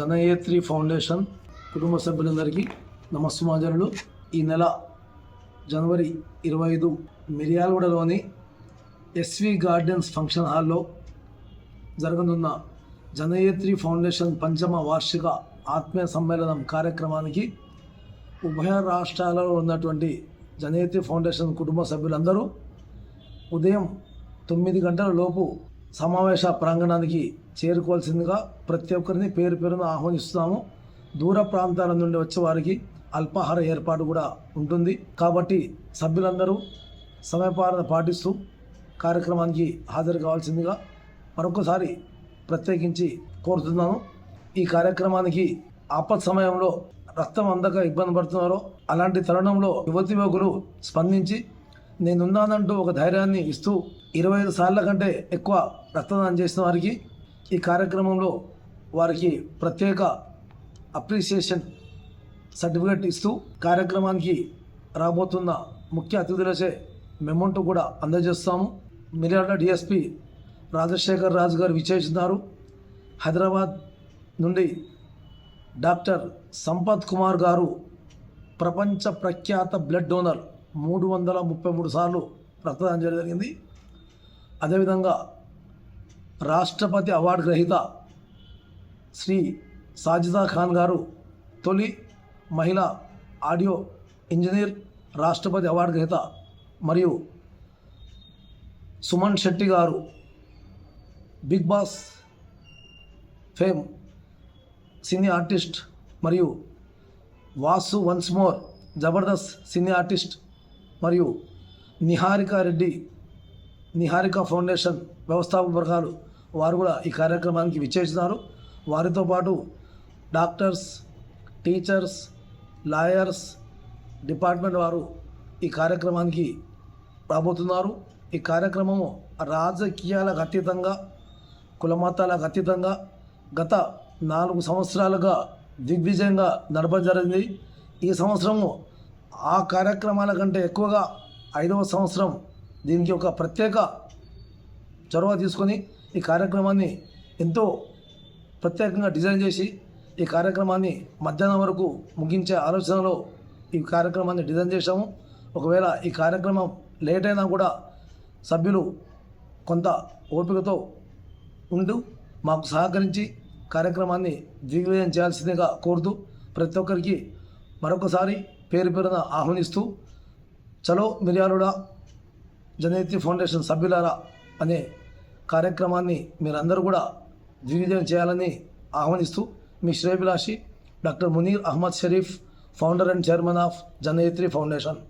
జనయేత్రి foundation కుటుంబ సభ్యులందరికీ నమస్సుమాజనులు. ఈ నెల జనవరి ఇరవై ఐదు మిర్యాలగూడలోని ఎస్వి గార్డెన్స్ ఫంక్షన్ హాల్లో జరగనున్న జనయేత్రి ఫౌండేషన్ పంచమ వార్షిక ఆత్మీయ సమ్మేళనం కార్యక్రమానికి ఉభయ రాష్ట్రాలలో ఉన్నటువంటి జనయేత్రి ఫౌండేషన్ కుటుంబ సభ్యులందరూ ఉదయం తొమ్మిది గంటల లోపు సమావేశ ప్రాంగణానికి చేరుకోవాల్సిందిగా ప్రతి ఒక్కరిని పేరు పేరును ఆహ్వానిస్తున్నాము. దూర ప్రాంతాల నుండి వచ్చే వారికి అల్పాహార ఏర్పాటు కూడా ఉంటుంది. కాబట్టి సభ్యులందరూ సమయపాలన పాటిస్తూ కార్యక్రమానికి హాజరు కావాల్సిందిగా మరొకసారి ప్రత్యేకించి కోరుతున్నాను. ఈ కార్యక్రమానికి ఆపత్ సమయంలో రక్తం అందక ఇబ్బంది పడుతున్నారో అలాంటి తరుణంలో యువతి యువకులు స్పందించి నేనున్నానంటూ ఒక ధైర్యాన్ని ఇస్తూ ఇరవై ఐదు సార్ల కంటే ఎక్కువ రక్తదానం చేసిన వారికి ఈ కార్యక్రమంలో వారికి ప్రత్యేక అప్రిసియేషన్ సర్టిఫికేట్ ఇస్తూ కార్యక్రమానికి రాబోతున్న ముఖ్య అతిథులచే మెమోంటో కూడా అందజేస్తాము. మిర్యాడ డిఎస్పి రాజశేఖర్ రాజు గారు విచ్చేస్తున్నారు హైదరాబాద్ నుండి డాక్టర్ సంపత్ కుమార్ గారు ప్రపంచ ప్రఖ్యాత బ్లడ్ డోనర్ మూడు వందల ముప్పై మూడు సార్లు రక్తదానం చేయడం జరిగింది. అదేవిధంగా రాష్ట్రపతి అవార్డు గ్రహీత శ్రీ సాజిదా ఖాన్ గారు తొలి మహిళా ఆడియో ఇంజనీర్ రాష్ట్రపతి అవార్డు గ్రహీత మరియు Suman Shetty garu Big Boss fame cine artist మరియు Vasu once more Jabardasth cine artist మరియు నిహారికారెడ్డి నిహారిక ఫౌండేషన్ వ్యవస్థాపక వర్గాలు వారు కూడా ఈ కార్యక్రమానికి విచ్చేసినారు. వారితో పాటు డాక్టర్స్ టీచర్స్ లాయర్స్ డిపార్ట్మెంట్ వారు ఈ కార్యక్రమానికి రాబోతున్నారు. ఈ కార్యక్రమము రాజకీయాలకు అతీతంగా కులమతాలకు అతీతంగా గత నాలుగు సంవత్సరాలుగా దిగ్విజయంగా నడపడం జరిగింది. ఈ సంవత్సరము ఆ కార్యక్రమాల కంటే ఎక్కువగా ఐదవ సంవత్సరం దీనికి ఒక ప్రత్యేక చొరవ తీసుకొని ఈ కార్యక్రమాన్ని ఎంతో ప్రత్యేకంగా డిజైన్ చేసి ఈ కార్యక్రమాన్ని మధ్యాహ్నం వరకు ముగించే ఆలోచనలో ఈ కార్యక్రమాన్ని డిజైన్ చేశాము. ఒకవేళ ఈ కార్యక్రమం లేట్ అయినా కూడా సభ్యులు కొంత ఓపికతో ఉండు మాకు సహకరించి కార్యక్రమాన్ని దిగ్విజయం చేయాల్సిందిగా కోరుతూ ప్రతి ఒక్కరికి మరొకసారి పేరు పేరున ఆహ్వానిస్తూ చలో మిర్యాలుడ జనయతి ఫౌండేషన్ సభ్యులారా అనే కార్యక్రమాన్ని మీరందరూ కూడా దిగ్విజయం చేయాలని ఆహ్వానిస్తూ మీ శ్రేయభిలాషి doctor Munir Ahmed Sharif founder and chairman of Janayatri foundation.